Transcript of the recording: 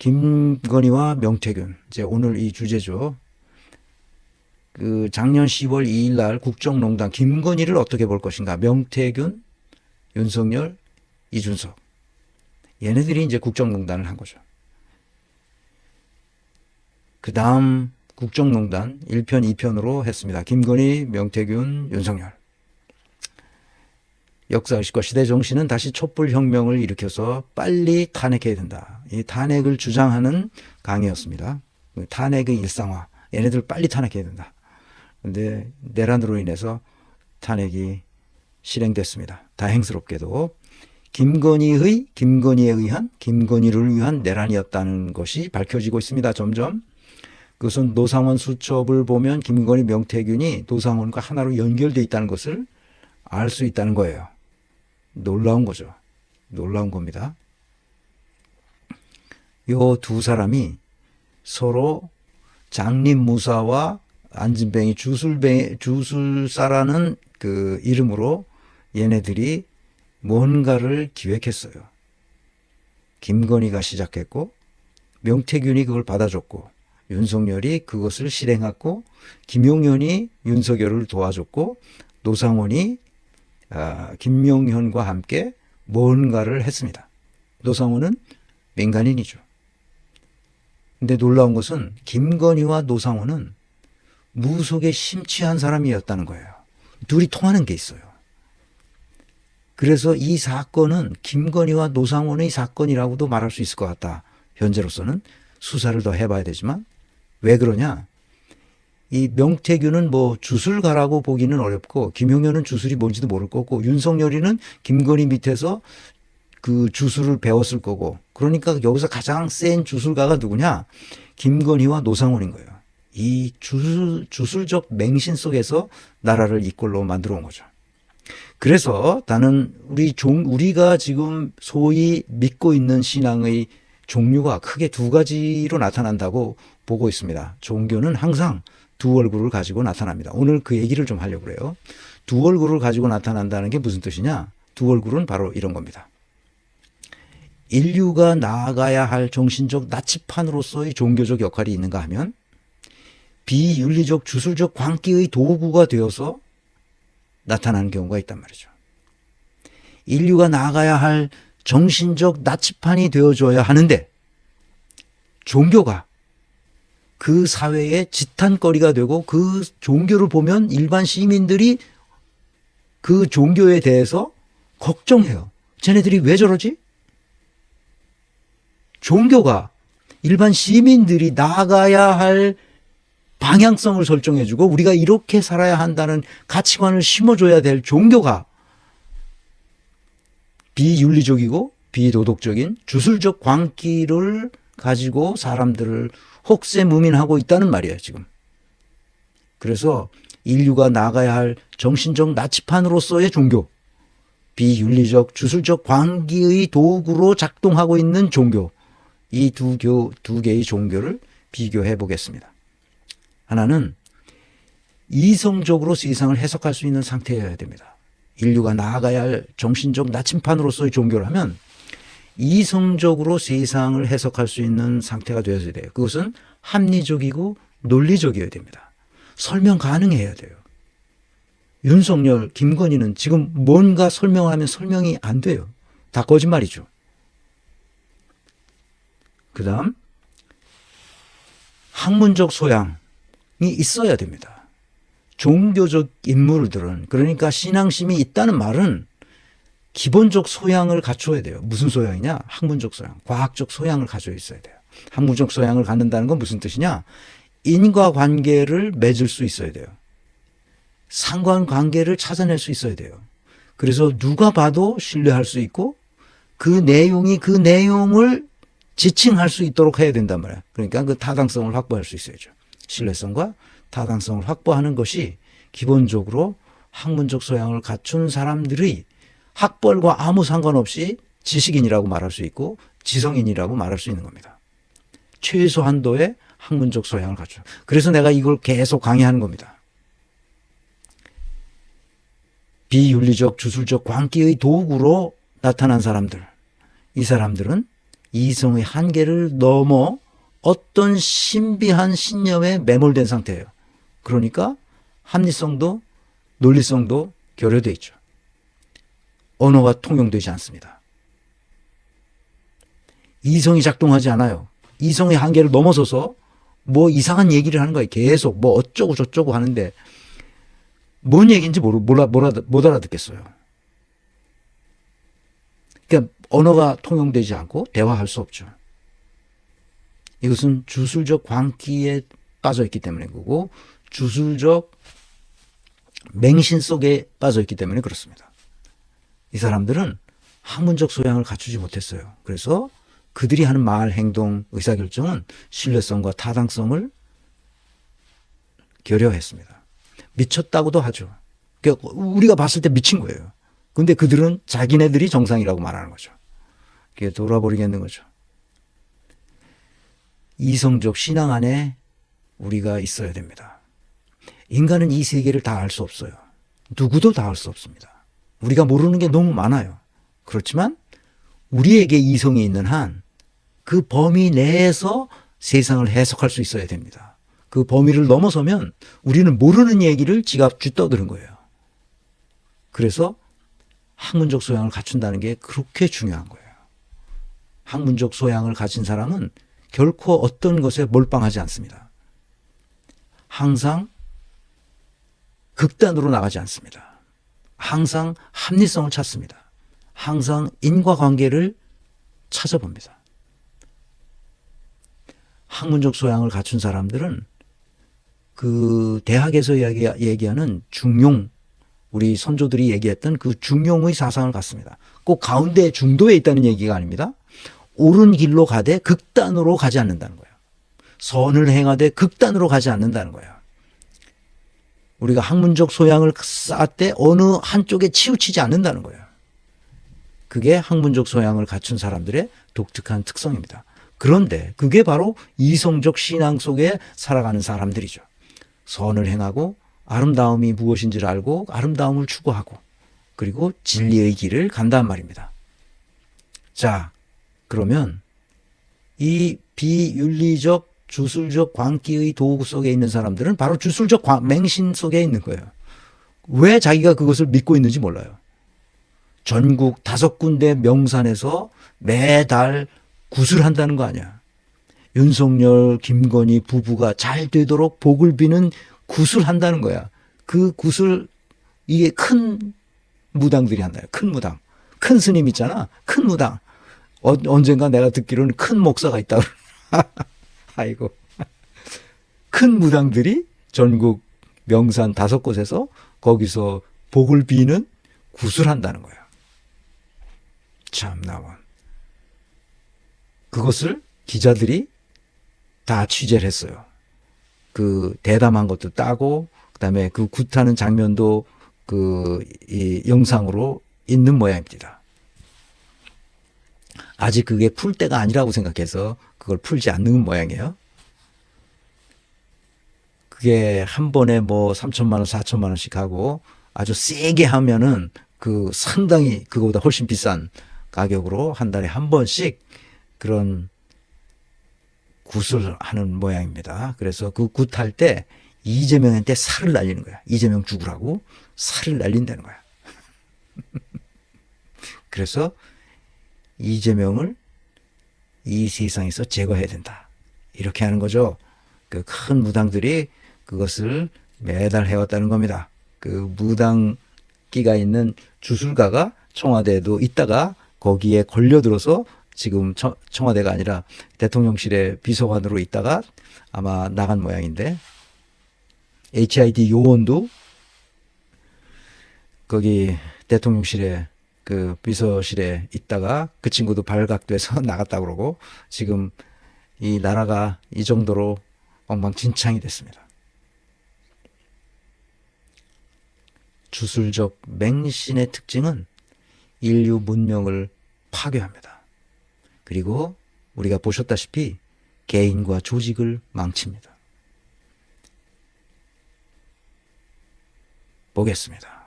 김건희와 명태균 이제 오늘 이 주제죠. 그 작년 10월 2일 날 국정농단 김건희를 어떻게 볼 것인가? 명태균, 윤석열, 이준석. 얘네들이 이제 국정농단을 한 거죠. 그 다음 국정농단 1편, 2편으로 했습니다. 김건희, 명태균, 윤석열. 역사의식과 시대 정신은 다시 촛불혁명을 일으켜서 빨리 탄핵해야 된다. 이 탄핵을 주장하는 강의였습니다. 그 탄핵의 일상화. 얘네들 빨리 탄핵해야 된다. 근데 내란으로 인해서 탄핵이 실행됐습니다. 다행스럽게도 김건희의 김건희에 의한 김건희를 위한 내란이었다는 것이 밝혀지고 있습니다. 점점 그것은 노상원 수첩을 보면 김건희 명태균이 노상원과 하나로 연결돼 있다는 것을 알 수 있다는 거예요. 놀라운 거죠. 놀라운 겁니다. 요 두 사람이 서로 장립무사와 안진뱅이 주술뱅 주술사라는 그 이름으로 얘네들이 뭔가를 기획했어요. 김건희가 시작했고 명태균이 그걸 받아줬고 윤석열이 그것을 실행했고 김용현이 윤석열을 도와줬고 노상원이 아, 김용현과 함께 뭔가를 했습니다. 노상원은 민간인이죠. 근데 놀라운 것은 김건희와 노상원은 무속에 심취한 사람이었다는 거예요. 둘이 통하는 게 있어요. 그래서 이 사건은 김건희와 노상원의 사건이라고도 말할 수 있을 것 같다. 현재로서는 수사를 더 해봐야 되지만 왜 그러냐? 이 명태균은 뭐 주술가라고 보기는 어렵고 김용현은 주술이 뭔지도 모를 거고 윤석열이는 김건희 밑에서 그 주술을 배웠을 거고 그러니까 여기서 가장 센 주술가가 누구냐? 김건희와 노상원인 거예요. 이 주술, 주술적 맹신 속에서 나라를 이꼴로 만들어 온 거죠. 그래서 나는 우리 종, 우리가 지금 소위 믿고 있는 신앙의 종류가 크게 두 가지로 나타난다고 보고 있습니다. 종교는 항상 두 얼굴을 가지고 나타납니다. 오늘 그 얘기를 좀 하려고 그래요. 두 얼굴을 가지고 나타난다는 게 무슨 뜻이냐? 두 얼굴은 바로 이런 겁니다. 인류가 나아가야 할 정신적 나치판으로서의 종교적 역할이 있는가 하면 비윤리적 주술적 광기의 도구가 되어서 나타나는 경우가 있단 말이죠. 인류가 나아가야 할 정신적 나치판이 되어줘야 하는데 종교가 그 사회의 지탄거리가 되고 그 종교를 보면 일반 시민들이 그 종교에 대해서 걱정해요. 쟤네들이 왜 저러지? 종교가 일반 시민들이 나아가야 할 방향성을 설정해주고 우리가 이렇게 살아야 한다는 가치관을 심어줘야 될 종교가 비윤리적이고 비도덕적인 주술적 광기를 가지고 사람들을 혹세 무민하고 있다는 말이에요, 지금. 그래서 인류가 나가야 할 정신적 나치판으로서의 종교, 비윤리적 주술적 광기의 도구로 작동하고 있는 종교, 이 두 교, 두 개의 종교를 비교해 보겠습니다. 하나는 이성적으로 세상을 해석할 수 있는 상태여야 됩니다. 인류가 나아가야 할 정신적 나침판으로서의 종교라면 이성적으로 세상을 해석할 수 있는 상태가 되어야 돼요. 그것은 합리적이고 논리적이어야 됩니다. 설명 가능해야 돼요. 윤석열, 김건희는 지금 뭔가 설명하면 설명이 안 돼요. 다 거짓말이죠. 그 다음, 학문적 소양이 있어야 됩니다. 종교적 인물들은, 그러니까 신앙심이 있다는 말은 기본적 소양을 갖춰야 돼요. 무슨 소양이냐? 학문적 소양, 과학적 소양을 가지고 있어야 돼요. 학문적 소양을 갖는다는 건 무슨 뜻이냐? 인과 관계를 맺을 수 있어야 돼요. 상관 관계를 찾아낼 수 있어야 돼요. 그래서 누가 봐도 신뢰할 수 있고 그 내용이 그 내용을 지칭할 수 있도록 해야 된단 말이야. 그러니까 그 타당성을 확보할 수 있어야죠. 신뢰성과 타당성을 확보하는 것이 기본적으로 학문적 소양을 갖춘 사람들의 학벌과 아무 상관없이 지식인이라고 말할 수 있고 지성인이라고 말할 수 있는 겁니다. 최소한도의 학문적 소양을 갖춰. 그래서 내가 이걸 계속 강의하는 겁니다. 비윤리적 주술적 광기의 도구로 나타난 사람들. 이 사람들은 이성의 한계를 넘어 어떤 신비한 신념에 매몰된 상태예요. 그러니까 합리성도 논리성도 결여돼 있죠. 언어가 통용되지 않습니다. 이성이 작동하지 않아요. 이성의 한계를 넘어서서 뭐 이상한 얘기를 하는 거예요. 계속 뭐 어쩌고 저쩌고 하는데 뭔 얘기인지 모르, 몰라, 몰라, 못 알아듣겠어요. 그러니까 언어가 통용되지 않고 대화할 수 없죠. 이것은 주술적 광기에 빠져 있기 때문에 그거고 주술적 맹신 속에 빠져 있기 때문에 그렇습니다. 이 사람들은 학문적 소양을 갖추지 못했어요. 그래서 그들이 하는 말, 행동, 의사결정은 신뢰성과 타당성을 결여했습니다. 미쳤다고도 하죠. 그러니까 우리가 봤을 때 미친 거예요. 근데 그들은 자기네들이 정상이라고 말하는 거죠. 그게 돌아버리겠는 거죠. 이성적 신앙 안에 우리가 있어야 됩니다. 인간은 이 세계를 다 알 수 없어요. 누구도 다 알 수 없습니다. 우리가 모르는 게 너무 많아요. 그렇지만 우리에게 이성이 있는 한 그 범위 내에서 세상을 해석할 수 있어야 됩니다. 그 범위를 넘어서면 우리는 모르는 얘기를 지가 쥐떠드는 거예요. 그래서 학문적 소양을 갖춘다는 게 그렇게 중요한 거예요. 학문적 소양을 가진 사람은 결코 어떤 것에 몰빵하지 않습니다. 항상 극단으로 나가지 않습니다. 항상 합리성을 찾습니다. 항상 인과관계를 찾아봅니다. 학문적 소양을 갖춘 사람들은 그 대학에서 이야기, 얘기 하는 중용, 우리 선조들이 얘기했던 그 중용의 사상을 갖습니다. 꼭 가운데 중도에 있다는 얘기가 아닙니다. 옳은 길로 가되 극단으로 가지 않는다는 거예요. 선을 행하되 극단으로 가지 않는다는 거예요. 우리가 학문적 소양을 쌓을 때 어느 한쪽에 치우치지 않는다는 거예요. 그게 학문적 소양을 갖춘 사람들의 독특한 특성입니다. 그런데 그게 바로 이성적 신앙 속에 살아가는 사람들이죠. 선을 행하고 아름다움이 무엇인지를 알고 아름다움을 추구하고 그리고 진리의 길을 간단 말입니다. 자, 그러면 이 비윤리적 주술적 광기의 도구 속에 있는 사람들은 바로 주술적 광, 맹신 속에 있는 거예요. 왜 자기가 그것을 믿고 있는지 몰라요. 전국 다섯 군데 명산에서 매달 구슬한다는 거 아니야. 윤석열, 김건희 부부가 잘 되도록 복을 비는 구슬한다는 거야. 그 구슬 이게 큰 무당들이 한다요. 큰 무당. 큰 스님 있잖아. 큰 무당. 어, 언젠가 내가 듣기로는 큰 목사가 있다고. 아이고. 큰 무당들이 전국 명산 다섯 곳에서 거기서 복을 비는 구슬한다는 거야. 참 나원. 그것을 기자들이 다 취재를 했어요. 그 대담한 것도 따고 그 다음에 그 굿하는 장면도 그 이 영상으로 있는 모양입니다. 아직 그게 풀 때가 아니라고 생각해서 그걸 풀지 않는 모양이에요. 그게 한 번에 뭐 3천만 원, 4천만 원씩 하고 아주 세게 하면은 그 상당히 그거보다 훨씬 비싼 가격으로 한 달에 한 번씩 그런 굿을 하는 모양입니다. 그래서 그 굿 할 때 이재명한테 살을 날리는 거야. 이재명 죽으라고 살을 날린다는 거야. 그래서 이재명을 이 세상에서 제거해야 된다. 이렇게 하는 거죠. 그 큰 무당들이 그것을 매달 해왔다는 겁니다. 그 무당기가 있는 주술가가 청와대에도 있다가 거기에 걸려들어서 지금 청와대가 아니라 대통령실의 비서관으로 있다가 아마 나간 모양인데 HID 요원도 거기 대통령실에 그 비서실에 있다가 그 친구도 발각돼서 나갔다 그러고 지금 이 나라가 이 정도로 엉망진창이 됐습니다. 주술적 맹신의 특징은 인류 문명을 파괴합니다. 그리고 우리가 보셨다시피 개인과 조직을 망칩니다. 보겠습니다.